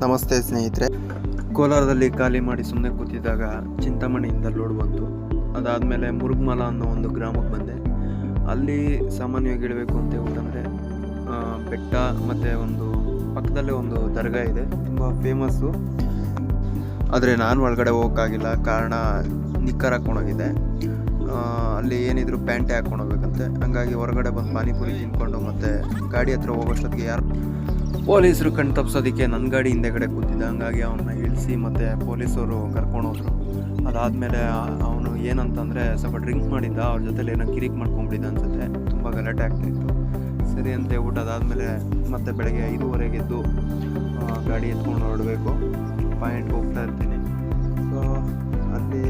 ನಮಸ್ತೆ ಸ್ನೇಹಿತರೆ. ಕೋಲಾರದಲ್ಲಿ ಖಾಲಿ ಮಾಡಿ ಸುಮ್ಮನೆ ಕೂತಿದ್ದಾಗ ಚಿಂತಾಮಣಿಯಿಂದ ಲೋಡ್ ಬಂತು. ಅದಾದಮೇಲೆ ಮುರುಗ್ಮಲ ಅನ್ನೋ ಒಂದು ಗ್ರಾಮಕ್ಕೆ ಬಂದೆ. ಅಲ್ಲಿ ಸಾಮಾನ್ಯವಾಗಿ ಇಡಬೇಕು ಅಂತ ಹೇಳ್ಬೇಕಂದ್ರೆ ಆ, ಬೆಟ್ಟ ಮತ್ತು ಒಂದು ಪಕ್ಕದಲ್ಲೇ ಒಂದು ದರ್ಗಾ ಇದೆ. ತುಂಬ ಫೇಮಸ್ಸು ಆದರೆ ನಾನು ಒಳಗಡೆ ಹೋಗೋಕ್ಕಾಗಿಲ್ಲ. ಕಾರಣ ನಿಕ್ಕರ್ ಹಾಕ್ಕೊಂಡೋಗಿದ್ದೆ ಆ, ಅಲ್ಲಿ ಏನಿದ್ರು ಪ್ಯಾಂಟೆ ಹಾಕ್ಕೊಂಡು ಹೋಗ್ಬೇಕಂತೆ. ಹಂಗಾಗಿ ಹೊರಗಡೆ ಬಂದು ಪಾನಿಪುರಿ ತಿನ್ಕೊಂಡು ಮತ್ತು ಗಾಡಿ ಹತ್ರ ಹೋಗೋಷ್ಟೊತ್ತಿಗೆ ಯಾರು ಪೊಲೀಸರು ಕಣ್ ತಪ್ಸೋದಕ್ಕೆ ನನ್ನ ಗಾಡಿ ಹಿಂದೆಗಡೆ ಕೂತಿದ್ದ. ಹಂಗಾಗಿ ಅವನ್ನ ಇಳಿಸಿ ಮತ್ತು ಪೊಲೀಸರು ಕರ್ಕೊಂಡು ಹೋದ್ರು. ಅದಾದಮೇಲೆ ಅವನು ಏನಂತಂದರೆ ಸ್ವಲ್ಪ ಡ್ರಿಂಕ್ ಮಾಡಿದ್ದ. ಅವ್ರ ಜೊತೆಲಿ ಏನೋ ಕಿರಿಕ್ ಮಾಡ್ಕೊಂಡ್ಬಿಟ್ಟಿದ್ದ ಅನ್ಸುತ್ತೆ. ತುಂಬ ಗಲಾಟೆ ಆಗ್ತಿತ್ತು. ಸರಿ ಅಂತ ಊಟ ಅದಾದಮೇಲೆ ಮತ್ತೆ ಬೆಳಗ್ಗೆ ಐದೂವರೆಗೆ ಎದ್ದು ಗಾಡಿ ಎತ್ಕೊಂಡು ಹೊರಡಬೇಕು. ಪಾಯಿಂಟ್ ಹೋಗ್ತಾ ಇರ್ತೀನಿ. ಸೊ ಅಲ್ಲಿ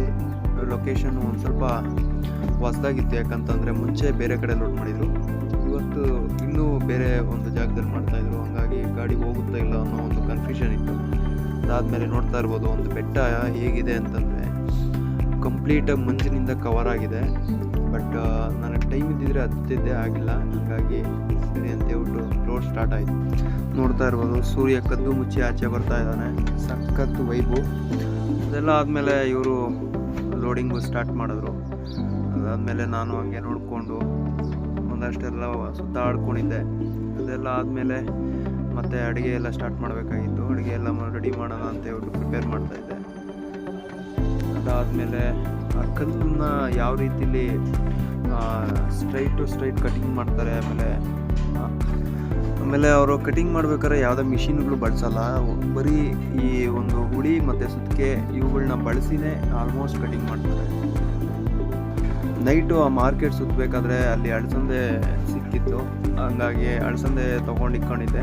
ಲೊಕೇಶನ್ ಒಂದು ಸ್ವಲ್ಪ ಹೊಸದಾಗಿತ್ತು. ಯಾಕಂತಂದರೆ ಮುಂಚೆ ಬೇರೆ ಕಡೆ ಲೋಡ್ ಮಾಡಿದ್ರು. ಇವತ್ತು ಇನ್ನೂ ಬೇರೆ ಒಂದು ಜಾಗದಲ್ಲಿ ಮಾಡ್ತಾಯಿದ್ರು ಹಂಗಾಗಿ ಗಾಡಿ ಹೋಗುತ್ತಾ ಇಲ್ಲ ಅನ್ನೋ ಒಂದು ಕನ್ಫ್ಯೂಷನ್ ಇತ್ತು. ಅದಾದಮೇಲೆ ನೋಡ್ತಾ ಇರ್ಬೋದು ಒಂದು ಬೆಟ್ಟ ಹೇಗಿದೆ ಅಂತಂದರೆ ಕಂಪ್ಲೀಟಾಗಿ ಮಂಜಿನಿಂದ ಕವರ್ ಆಗಿದೆ. ಬಟ್ ನನಗೆ ಟೈಮ್ ಇದ್ದಿದ್ರೆ ಹತ್ತಿದ್ದೇ ಆಗಿಲ್ಲ. ಹಂಗಾಗಿ ಸರಿ ಅಂತ ಹೇಳ್ಬಿಟ್ಟು ರೋಡ್ ಸ್ಟಾರ್ಟ್ ಆಯಿತು. ನೋಡ್ತಾ ಇರ್ಬೋದು ಸೂರ್ಯ ಕದ್ದು ಮುಚ್ಚಿ ಆಚೆ ಬರ್ತಾ ಇದ್ದಾನೆ. ಸಖತ್ತು ವೈಬು ಅದೆಲ್ಲ ಆದಮೇಲೆ ಇವರು ಲೋಡಿಂಗು ಸ್ಟಾರ್ಟ್ ಮಾಡಿದ್ರು. ಅದಾದಮೇಲೆ ನಾನು ಹಂಗೆ ನೋಡಿಕೊಂಡು ಒಂದಷ್ಟೆಲ್ಲ ಸುತ್ತಾಡ್ಕೊಂಡಿದ್ದೆ. ಅದೆಲ್ಲ ಆದಮೇಲೆ ಮತ್ತೆ ಅಡುಗೆ ಎಲ್ಲ ಸ್ಟಾರ್ಟ್ ಮಾಡಬೇಕಾಗಿತ್ತು. ಅಡುಗೆ ಎಲ್ಲ ರೆಡಿ ಮಾಡೋಣ ಅಂತ ಹೇಳ್ಬಿಟ್ಟು ಪ್ರಿಪೇರ್ ಮಾಡ್ತಾ ಇದ್ದೆ. ಅದಾದಮೇಲೆ ಕಲ್ಲನ್ನ ಯಾವ ರೀತಿಲಿ ಸ್ಟ್ರೈಟು ಸ್ಟ್ರೈಟ್ ಕಟಿಂಗ್ ಮಾಡ್ತಾರೆ, ಆಮೇಲೆ ಆಮೇಲೆ ಅವರು ಕಟಿಂಗ್ ಮಾಡ್ಬೇಕಾದ್ರೆ ಯಾವುದೇ ಮಿಷಿನ್ಗಳು ಬಳಸಲ್ಲ. ಬರೀ ಈ ಒಂದು ಹುಳಿ ಮತ್ತು ಸುತ್ತಿಗೆ ಇವುಗಳನ್ನ ಬಳಸಿನೇ ಆಲ್ಮೋಸ್ಟ್ ಕಟಿಂಗ್ ಮಾಡ್ತಾರೆ. ನೈಟು ಆ ಮಾರ್ಕೆಟ್ ಸುತ್ತಬೇಕಾದ್ರೆ ಅಲ್ಲಿ ಅಳಸಂದೆ ಸಿಕ್ಕಿತ್ತು. ಹಂಗಾಗಿ ಅಳಸಂದೆ ತೊಗೊಂಡು ಇಟ್ಕೊಂಡಿದ್ದೆ.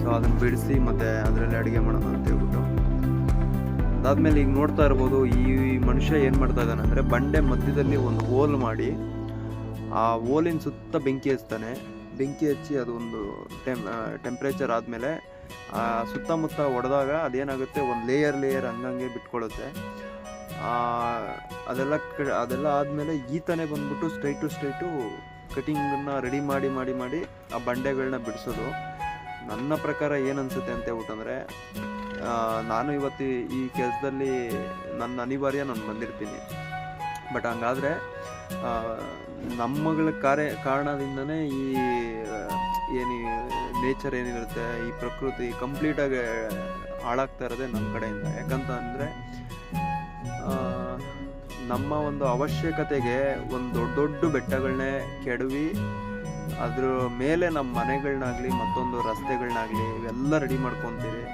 ಸೊ ಅದನ್ನು ಬಿಡಿಸಿ ಮತ್ತು ಅದರಲ್ಲಿ ಅಡುಗೆ ಮಾಡೋಣ ಅಂತ ಹೇಳ್ಬಿಟ್ಟು. ಅದಾದಮೇಲೆ ಈಗ ನೋಡ್ತಾ ಇರ್ಬೋದು, ಈ ಮನುಷ್ಯ ಏನು ಮಾಡ್ತಾ ಇದ್ದಾನೆ ಅಂದರೆ ಬಂಡೆ ಮಧ್ಯದಲ್ಲಿ ಒಂದು ಹೋಲ್ ಮಾಡಿ, ಆ ಹೋಲಿನ ಸುತ್ತ ಬೆಂಕಿ ಹಚ್ತಾನೆ. ಬೆಂಕಿ ಹಚ್ಚಿ ಅದೊಂದು ಟೆಮ್ ಟೆಂಪ್ರೇಚರ್ ಆದಮೇಲೆ ಸುತ್ತಮುತ್ತ ಹೊಡೆದಾಗ ಅದೇನಾಗುತ್ತೆ, ಒಂದು ಲೇಯರ್ ಲೇಯರ್ ಹಂಗಂಗೆ ಬಿಟ್ಕೊಳ್ಳುತ್ತೆ ಅದೆಲ್ಲ ಕ- ಅದೆಲ್ಲ ಆದಮೇಲೆ ಈತನೇ ಬಂದ್ಬಿಟ್ಟು ಸ್ಟ್ರೈಟು ಸ್ಟ್ರೈಟು ಕಟಿಂಗನ್ನು ರೆಡಿ ಮಾಡಿ ಮಾಡಿ ಮಾಡಿ ಆ ಬಂಡೆಗಳನ್ನ ಬಿಡಿಸೋದು. ನನ್ನ ಪ್ರಕಾರ ಏನನ್ಸುತ್ತೆ ಅಂತ ಹೇಳ್ಬಿಟ್ಟಂದ್ರೆ ನಾನು ಇವತ್ತು ಈ ಕೆಲಸದಲ್ಲಿ ನನ್ನ ಅನಿವಾರ್ಯ ನಾನು ಬಂದಿರ್ತೀನಿ. ಬಟ್ ಹಂಗಾದರೆ ನಮ್ಮಗಳ ಕಾರ್ಯ, ಕಾರಣದಿಂದನೇ ಈ, ಏನು ನೇಚರ್ ಏನಿರುತ್ತೆ, ಈ ಪ್ರಕೃತಿ ಕಂಪ್ಲೀಟಾಗಿ ಹಾಳಾಗ್ತಾ ಇರೋದೇ ನಮ್ಮ ಕಡೆಯಿಂದ. ಯಾಕಂತ ಅಂದರೆ ನಮ್ಮ ಒಂದು ಅವಶ್ಯಕತೆಗೆ ಒಂದು ದೊಡ್ಡ ದೊಡ್ಡ ಬೆಟ್ಟಗಳನ್ನೇ ಕೆಡವಿ, ಅದ್ರ ಮೇಲೆ ನಮ್ಮ ಮನೆಗಳನ್ನಾಗಲಿ ಮತ್ತೊಂದು ರಸ್ತೆಗಳನ್ನಾಗಲಿ ಇವೆಲ್ಲ ರೆಡಿ ಮಾಡ್ಕೊತೀರಿ.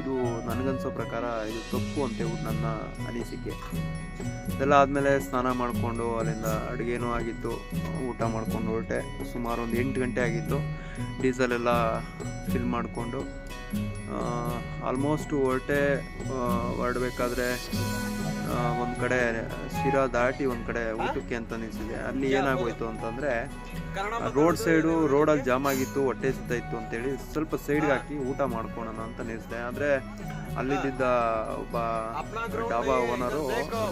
ಇದು ನನಗನ್ಸೋ ಪ್ರಕಾರ ಇದು ತಪ್ಪು ಅಂತ ನನ್ನ ಅನಿಸಿಕೆ. ಇದೆಲ್ಲ ಆದಮೇಲೆ ಸ್ನಾನ ಮಾಡಿಕೊಂಡು ಅಲ್ಲಿಂದ ಅಡುಗೆನೂ ಆಗಿತ್ತು, ಊಟ ಮಾಡ್ಕೊಂಡು ಹೊರಟೆ. ಸುಮಾರು ಒಂದು ಎಂಟು ಗಂಟೆ ಆಗಿತ್ತು ಡೀಸೆಲ್ ಎಲ್ಲ ಫಿಲ್ ಮಾಡಿಕೊಂಡು ಆಲ್ಮೋಸ್ಟ್ ಹೊರಟೆ ಹೊರಡ್ಬೇಕಾದ್ರೆ ಒಂದು ಕಡೆ ಶಿರಾ ದಾಟಿ ಒಂದು ಕಡೆ ಊಟಕ್ಕೆ ಅಂತ ನಿಲ್ಸಿದೆ. ಅಲ್ಲಿ ಏನಾಗೋಯ್ತು ಅಂತಂದರೆ ರೋಡ್ ಸೈಡು ರೋಡಲ್ಲಿ ಜಾಮ್ ಆಗಿತ್ತು ಹೊಟ್ಟೆ ಸಿಗ್ತಾ ಇತ್ತು ಅಂತೇಳಿ ಸ್ವಲ್ಪ ಸೈಡ್ಗೆ ಹಾಕಿ ಊಟ ಮಾಡ್ಕೊಳೋಣ ಅಂತ ನಿಲ್ಸಿದೆ. ಆದರೆ ಅಲ್ಲಿದ್ದ ಒಬ್ಬ ಡಾಬಾ ಓನರು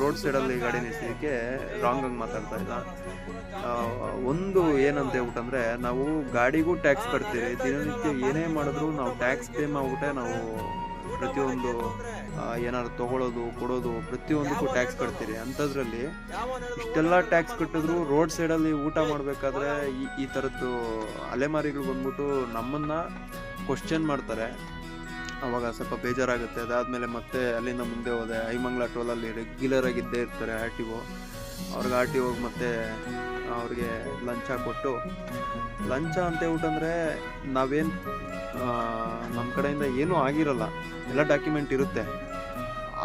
ರೋಡ್ ಸೈಡಲ್ಲಿ ಗಾಡಿ ನಿಲ್ಸಿದ್ದಕ್ಕೆ ರಾಂಗ್ ಆಗಿ ಮಾತಾಡ್ತಾ ಇದ್ದ. ಒಂದು ಏನಂತ ಹೇಳ್ಬಿಟ್ಟಂದ್ರೆ ನಾವು ಗಾಡಿಗೂ ಟ್ಯಾಕ್ಸ್ ಕಟ್ತೀವಿ ದಿನನಿತ್ಯ ಏನೇ ಮಾಡಿದ್ರು ನಾವು ಟ್ಯಾಕ್ಸ್ ಪೇ ಮಾಡ್ಬಿಟ್ಟೆ ನಾವು ಪ್ರತಿಯೊಂದು ಏನಾದ್ರು ತಗೊಳ್ಳೋದು ಕೊಡೋದು ಪ್ರತಿಯೊಂದಕ್ಕೂ ಟ್ಯಾಕ್ಸ್ ಕಟ್ತೀರಿ? ಅಂಥದ್ರಲ್ಲಿ ಇಷ್ಟೆಲ್ಲ ಟ್ಯಾಕ್ಸ್ ಕಟ್ಟಿದ್ರು ರೋಡ್ ಸೈಡಲ್ಲಿ ಊಟ ಮಾಡಬೇಕಾದ್ರೆ ಈ ಈ ಥರದ್ದು ಅಲೆಮಾರಿಗಳು ಬಂದ್ಬಿಟ್ಟು ನಮ್ಮನ್ನು ಕ್ವಶನ್ ಮಾಡ್ತಾರೆ. ಅವಾಗ ಸ್ವಲ್ಪ ಬೇಜಾರಾಗುತ್ತೆ. ಅದಾದಮೇಲೆ ಮತ್ತೆ ಅಲ್ಲಿಂದ ಮುಂದೆ ಹೋದೆ. ಐಮಂಗ್ಲ ಟೋಲಲ್ಲಿ ರೆಗ್ಯುಲರ್ ಆಗಿದ್ದೇ ಇರ್ತಾರೆ ಆರ್ ಟಿ ಒ. ಅವ್ರಿಗೆ ಆರ್ ಟಿ ಓಗೆ ಮತ್ತೆ ಅವ್ರಿಗೆ ಲಂಚ ಕೊಟ್ಟು, ಲಂಚ ಅಂತ ಹೇಳ್ಬಿಟ್ಟಂದ್ರೆ ನಾವೇನು ನಮ್ಮ ಕಡೆಯಿಂದ ಏನೂ ಆಗಿರಲ್ಲ. ಎಲ್ಲ ಡಾಕ್ಯುಮೆಂಟ್ ಇರುತ್ತೆ.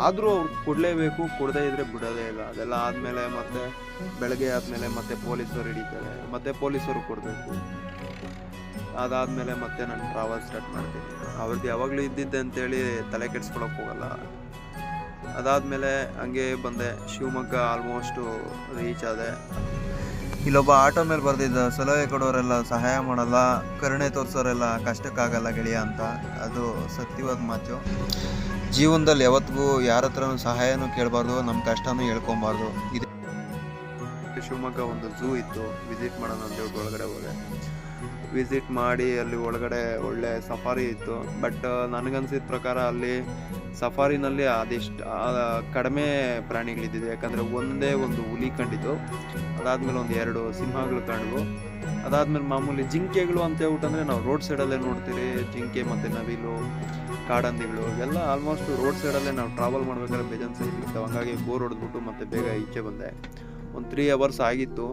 ಆದರೂ ಅವ್ರು ಕೊಡಲೇಬೇಕು, ಕೊಡದೇ ಇದ್ರೆ ಬಿಡೋದೇ ಇಲ್ಲ. ಅದೆಲ್ಲ ಆದಮೇಲೆ ಮತ್ತೆ ಬೆಳಗ್ಗೆ ಆದಮೇಲೆ ಮತ್ತೆ ಪೊಲೀಸರು ಹಿಡಿತಾರೆ. ಮತ್ತೆ ಪೊಲೀಸರು ಕೊಡಬೇಕು. ಅದಾದಮೇಲೆ ಮತ್ತೆ ನಾನು ಟ್ರಾವೆಲ್ ಸ್ಟಾರ್ಟ್ ಮಾಡ್ತೀನಿ. ಅವ್ರದ್ದು ಯಾವಾಗಲೂ ಇದ್ದಿದ್ದೆ ಅಂತೇಳಿ ತಲೆ ಕೆಡ್ಸ್ಕೊಳಕ್ಕೆ ಹೋಗಲ್ಲ. ಅದಾದಮೇಲೆ ಹಂಗೆ ಬಂದೆ. ಶಿವಮೊಗ್ಗ ಆಲ್ಮೋಸ್ಟು ರೀಚ್ ಆದೆ. ಇಲ್ಲೊಬ್ಬ ಆಟೋ ಮೇಲೆ ಬರ್ದಿದ್ದ ಸಲಹೆ ಕೊಡೋರೆಲ್ಲ ಸಹಾಯ ಮಾಡಲ್ಲ, ಕರುಣೆ ತೋರಿಸೋರೆಲ್ಲ ಕಷ್ಟಕ್ಕಾಗಲ್ಲ ಗೆಳೆಯ ಅಂತ. ಅದು ಸತ್ಯವಾದ ಮಾತು. ಜೀವನದಲ್ಲಿ ಯಾವತ್ತಿಗೂ ಯಾರ ಹತ್ರನೂ ಸಹಾಯನೂ ಕೇಳಬಾರ್ದು ನಮ್ಮ ಕಷ್ಟನೂ ಹೇಳ್ಕೊಬಾರ್ದು. ಇದು ಶಿವಮೊಗ್ಗ ಒಂದು ಝೂ ಇತ್ತು, ವಿಸಿಟ್ ಮಾಡೋಣ ಅಂತ ಹೇಳಿ ಒಳಗಡೆ ಹೋದೆ. ವಿಸಿಟ್ ಮಾಡಿ ಅಲ್ಲಿ ಒಳಗಡೆ ಒಳ್ಳೆ ಸಫಾರಿ ಇತ್ತು, ಬಟ್ ನನಗನ್ಸಿದ ಪ್ರಕಾರ ಅಲ್ಲಿ ಸಫಾರಿನಲ್ಲಿ ಅದೆಷ್ಟು ಕಡಿಮೆ ಪ್ರಾಣಿಗಳಿದ್ದಿದೆ. ಯಾಕಂದರೆ ಒಂದೇ ಒಂದು ಹುಲಿ ಕಂಡಿತು ಅದಾದಮೇಲೆ ಒಂದು ಎರಡು ಸಿಂಹಗಳು ಕಂಡವು. ಅದಾದಮೇಲೆ ಮಾಮೂಲಿ ಜಿಂಕೆಗಳು ಅಂತ ಹೇಳ್ಬಿಟ್ಟಂದರೆ ನಾವು ರೋಡ್ ಸೈಡಲ್ಲೇ ನೋಡ್ತೀರಿ. ಜಿಂಕೆ ಮತ್ತು ನವಿಲು, ಕಾಡಂದಿಗಳು ಎಲ್ಲ ಆಲ್ಮೋಸ್ಟ್ ರೋಡ್ ಸೈಡಲ್ಲೇ ನಾವು ಟ್ರಾವೆಲ್ ಮಾಡಬೇಕಾದ್ರೆ ಬೇಜಾನ್ ಸೈಡ್ ಹಂಗಾಗಿ ಬೋರ್ ಹೊಡೆದ್ಬಿಟ್ಟು ಮತ್ತೆ ಬೇಗ ಈಚೆ ಬಂದೆ. ಒಂದು ತ್ರೀ ಅವರ್ಸ್ ಆಗಿತ್ತು.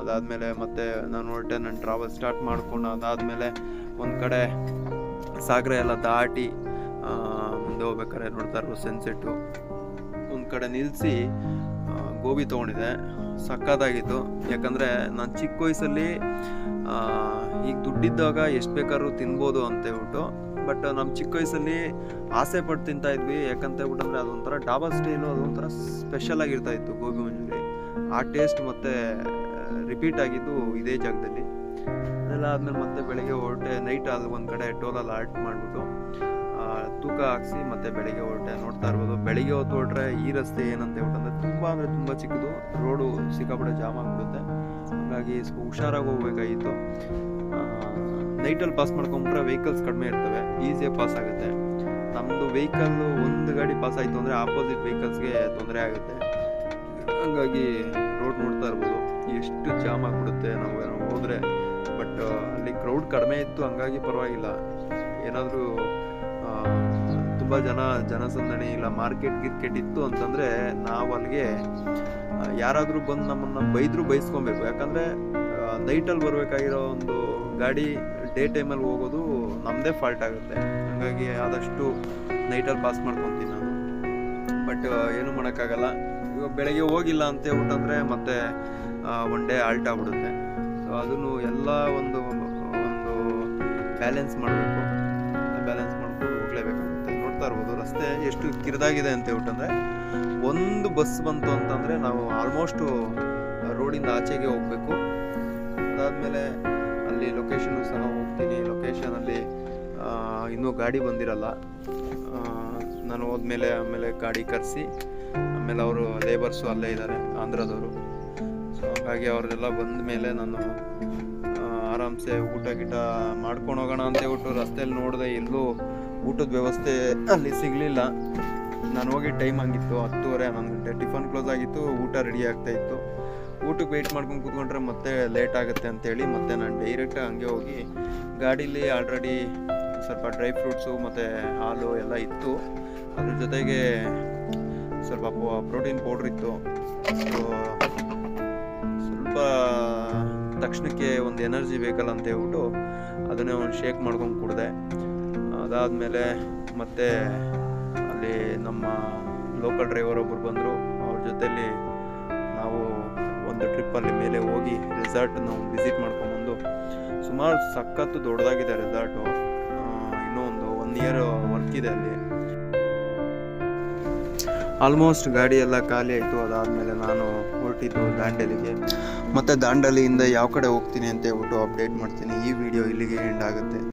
ಅದಾದಮೇಲೆ ಮತ್ತೆ ನಾನು ಹೊರಟೆ, ನಾನು ಟ್ರಾವೆಲ್ ಸ್ಟಾರ್ಟ್ ಮಾಡ್ಕೊಂಡು ಅದಾದಮೇಲೆ ಒಂದು ಕಡೆ ಸಾಗರ ಎಲ್ಲ ದಾಟಿ ಮುಂದೆ ಹೋಗ್ಬೇಕಾದ್ರೆ ನೋಡ್ತಾ ಇರೋ ಸನ್ಸೆಟ್ಟು ಒಂದು ಕಡೆ ನಿಲ್ಲಿಸಿ ಗೋಬಿ ತೊಗೊಂಡಿದೆ ಸಕ್ಕತ್ತಾಗಿತ್ತು. ಯಾಕಂದರೆ ನಾನು ಚಿಕ್ಕ ವಯಸ್ಸಲ್ಲಿ ಈಗ ದುಡ್ಡಿದ್ದಾಗ ಎಷ್ಟು ಬೇಕಾದ್ರೂ ತಿನ್ಬೋದು ಅಂತ ಹೇಳ್ಬಿಟ್ಟು, ಬಟ್ ನಮ್ಮ ಚಿಕ್ಕ ವಯಸ್ಸಲ್ಲಿ ಆಸೆ ಪಟ್ಟು ತಿಂತಾ ಇದ್ವಿ. ಯಾಕಂತ ಹೇಳ್ಬಿಟ್ಟಂದ್ರೆ ಅದೊಂಥರ ಡಾಬಾ ಸ್ಟೈಲು, ಅದೊಂಥರ ಸ್ಪೆಷಲ್ ಆಗಿರ್ತಾ ಇತ್ತು ಗೋಬಿ ಮಂಚೂರಿ ಆ ಟೇಸ್ಟ್ ಮತ್ತೆ ರಿಪೀಟ್ ಆಗಿದ್ದು ಇದೇ ಜಾಗದಲ್ಲಿ. ಅದೆಲ್ಲ ಆದಮೇಲೆ ಮತ್ತೆ ಬೆಳಗ್ಗೆ ಹೊರಟೆ ನೈಟ್ ಅಲ್ಲಿ ಒಂದು ಕಡೆ ಟೋಲಲ್ಲಿ ಆಲ್ಟ್ ಮಾಡಿಬಿಟ್ಟು ತೂಕ ಹಾಕ್ಸಿ ಮತ್ತೆ ಬೆಳಗ್ಗೆ ಹೊರಟೆ. ನೋಡ್ತಾ ಇರ್ಬೋದು ಬೆಳಿಗ್ಗೆ ಹೊತ್ತು ಹೊರಟ್ರೆ ಈ ರಸ್ತೆ ಏನಂತ ಹೇಳ್ಬಿಟ್ಟಂದ್ರೆ ತುಂಬ ಅಂದರೆ ತುಂಬ ಚಿಕ್ಕದು. ರೋಡು ಸಿಕ್ಕಾಪಟ್ಟೆ ಜಾಮ್ ಆಗಿಬಿಡುತ್ತೆ. ಹಾಗಾಗಿ ಸ್ವಲ್ಪ ಹುಷಾರಾಗಿ ಹೋಗ್ಬೇಕಾಗಿತ್ತು. ನೈಟಲ್ಲಿ ಪಾಸ್ ಮಾಡ್ಕೊಂಬಿಟ್ರೆ ವೆಹಿಕಲ್ಸ್ ಕಡಿಮೆ ಇರ್ತವೆ. ಈಸಿಯಾಗಿ ಪಾಸ್ ಆಗುತ್ತೆ. ನಮ್ಮದು ವೆಹಿಕಲ್ ಒಂದು ಗಾಡಿ ಪಾಸ್ ಆಯಿತು ಅಂದರೆ ಆಪೋಸಿಟ್ ವೆಹಿಕಲ್ಸ್ಗೆ ತೊಂದರೆ ಆಗುತ್ತೆ. ಹಂಗಾಗಿ ರೋಡ್ ನೋಡ್ತಾ ಇರ್ಬೋದು. ಎಷ್ಟು ಜಾಮ್ ಆಗ್ಬಿಡುತ್ತೆ ನಾವು ಏನೋ ಹೋದರೆ. ಬಟ್ ಅಲ್ಲಿ ಕ್ರೌಡ್ ಕಡಿಮೆ ಇತ್ತು, ಹಂಗಾಗಿ ಪರವಾಗಿಲ್ಲ. ಏನಾದರೂ ತುಂಬ ಜನ ಜನಸಂದಣಿ ಇಲ್ಲ ಮಾರ್ಕೆಟ್ ಗಿರ್ಕೆಟ್ ಇತ್ತು ಅಂತಂದರೆ ನಾವು ಅಲ್ಲಿಗೆ ಯಾರಾದರೂ ಬಂದು ನಮ್ಮನ್ನು ಬೈದರೂ ಬೈಸ್ಕೊಬೇಕು. ಯಾಕಂದರೆ ನೈಟಲ್ಲಿ ಬರಬೇಕಾಗಿರೋ ಒಂದು ಗಾಡಿ ಡೇ ಟೈಮಲ್ಲಿ ಹೋಗೋದು ನಮ್ಮದೇ ಫಾಲ್ಟ್ ಆಗುತ್ತೆ. ಹಾಗಾಗಿ ಆದಷ್ಟು ನೈಟಲ್ಲಿ ಪಾಸ್ ಮಾಡ್ಕೊತೀನಿ ನಾನು. ಬಟ್ ಏನು ಮಾಡೋಕ್ಕಾಗಲ್ಲ. ಇವಾಗ ಬೆಳಗ್ಗೆ ಹೋಗಿಲ್ಲ ಅಂತ ಹೇಳ್ಬಿಟ್ಟಂದ್ರೆ ಮತ್ತೆ ಒನ್ ಡೇ ಆಲ್ಟ್ ಆಗ್ಬಿಡುತ್ತೆ. ಸೊ ಅದನ್ನು ಎಲ್ಲ ಒಂದು ಒಂದು ಬ್ಯಾಲೆನ್ಸ್ ಮಾಡಬೇಕು. ಬ್ಯಾಲೆನ್ಸ್ ನೋಡ್ತಾ ಇರ್ಬೋದು. ರಸ್ತೆ ಎಷ್ಟು ಕಿರಿದಾಗಿದೆ ಅಂತ ಹೇಳ್ಬಿಟ್ಟಂದ್ರೆ ಒಂದು ಬಸ್ ಬಂತು ಅಂತಂದರೆ ನಾವು ಆಲ್ಮೋಸ್ಟು ರೋಡಿಂದ ಆಚೆಗೆ ಹೋಗಬೇಕು. ಅದಾದಮೇಲೆ ಅಲ್ಲಿ ಲೊಕೇಶನ್ನು ಸಹ ಹೋಗ್ತೀನಿ. ಲೊಕೇಶನಲ್ಲಿ ಇನ್ನೂ ಗಾಡಿ ಬಂದಿರಲ್ಲ. ನಾನು ಹೋದ್ಮೇಲೆ ಆಮೇಲೆ ಗಾಡಿ ಕರೆಸಿ, ಆಮೇಲೆ ಅವರು ಲೇಬರ್ಸು ಅಲ್ಲೇ ಇದ್ದಾರೆ ಆಂಧ್ರದವರು. ಸೊ ಹಾಗಾಗಿ ಅವರೆಲ್ಲ ಬಂದ ಮೇಲೆ ನಾನು ಆರಾಮ್ಸೆ ಊಟ ಗೀಟ ಮಾಡ್ಕೊಂಡು ಹೋಗೋಣ ಅಂತ ಹೇಳ್ಬಿಟ್ಟು ರಸ್ತೆಯಲ್ಲಿ ನೋಡಿದೆ ಎಲ್ಲೂ ಊಟದ ವ್ಯವಸ್ಥೆ ಅಲ್ಲಿ ಸಿಗಲಿಲ್ಲ. ನಾನು ಹೋಗಿ ಟೈಮ್ ಆಗಿತ್ತು ಹತ್ತುವರೆ, ಹನ್ನೊಂದು ಗಂಟೆ. ಟಿಫನ್ ಕ್ಲೋಸ್ ಆಗಿತ್ತು, ಊಟ ರೆಡಿ ಆಗ್ತಾ ಇತ್ತು. ಊಟಕ್ಕೆ ವೆಯ್ಟ್ ಮಾಡ್ಕೊಂಡು ಕೂತ್ಕೊಂಡ್ರೆ ಮತ್ತೆ ಲೇಟ್ ಆಗುತ್ತೆ ಅಂತೇಳಿ ಮತ್ತೆ ನಾನು ಡೈರೆಕ್ಟ್ ಹಂಗೆ ಹೋಗಿ ಗಾಡೀಲಿ ಆಲ್ರೆಡಿ ಸ್ವಲ್ಪ ಡ್ರೈ ಫ್ರೂಟ್ಸು ಮತ್ತು ಹಾಲು ಎಲ್ಲ ಇತ್ತು. ಅದ್ರ ಜೊತೆಗೆ ಸ್ವಲ್ಪ ಪ್ರೋಟೀನ್ ಪೌಡ್ರ್ ಇತ್ತು. ಸೊ ಸ್ವಲ್ಪ ತಕ್ಷಣಕ್ಕೆ ಒಂದು ಎನರ್ಜಿ ಬೇಕಲ್ಲ ಅಂತ ಹೇಳ್ಬಿಟ್ಟು ಅದನ್ನೇ ಒಂದು ಶೇಕ್ ಮಾಡ್ಕೊಂಡು ಕುಡಿದೆ. ಅದಾದಮೇಲೆ ಮತ್ತೆ ಅಲ್ಲಿ ನಮ್ಮ ಲೋಕಲ್ ಡ್ರೈವರ್ ಒಬ್ಬರು ಬಂದರು. ಅವ್ರ ಜೊತೆಲಿ ನಾವು ಒಂದು ಟ್ರಿಪ್ಪಲ್ಲಿ ಮೇಲೆ ಹೋಗಿ ರೆಸಾರ್ಟನ್ನು ವಿಸಿಟ್ ಮಾಡ್ಕೊಂಬಂದು. ಸುಮಾರು ಸಖತ್ತು ದೊಡ್ಡದಾಗಿದೆ ರೆಸಾರ್ಟು ಇನ್ನೂ ಒಂದು ಒನ್ ಇಯರ್ ವರ್ಕ್ ಇದೆ ಅಲ್ಲಿ. ಆಲ್ಮೋಸ್ಟ್ ಗಾಡಿ ಎಲ್ಲ ಖಾಲಿ ಆಯಿತು. ಅದಾದಮೇಲೆ ನಾನು ಹೊರಟಿದ್ದು ದಾಂಡೇಲಿಗೆ. ಮತ್ತು ದಾಂಡೇಲಿಯಿಂದ ಯಾವ ಕಡೆ ಹೋಗ್ತೀನಿ ಅಂತ ಹೇಳ್ಬಿಟ್ಟು ಅಪ್ಡೇಟ್ ಮಾಡ್ತೀನಿ. ಈ ವಿಡಿಯೋ ಇಲ್ಲಿಗೆ ಎಂಡ್ ಆಗುತ್ತೆ.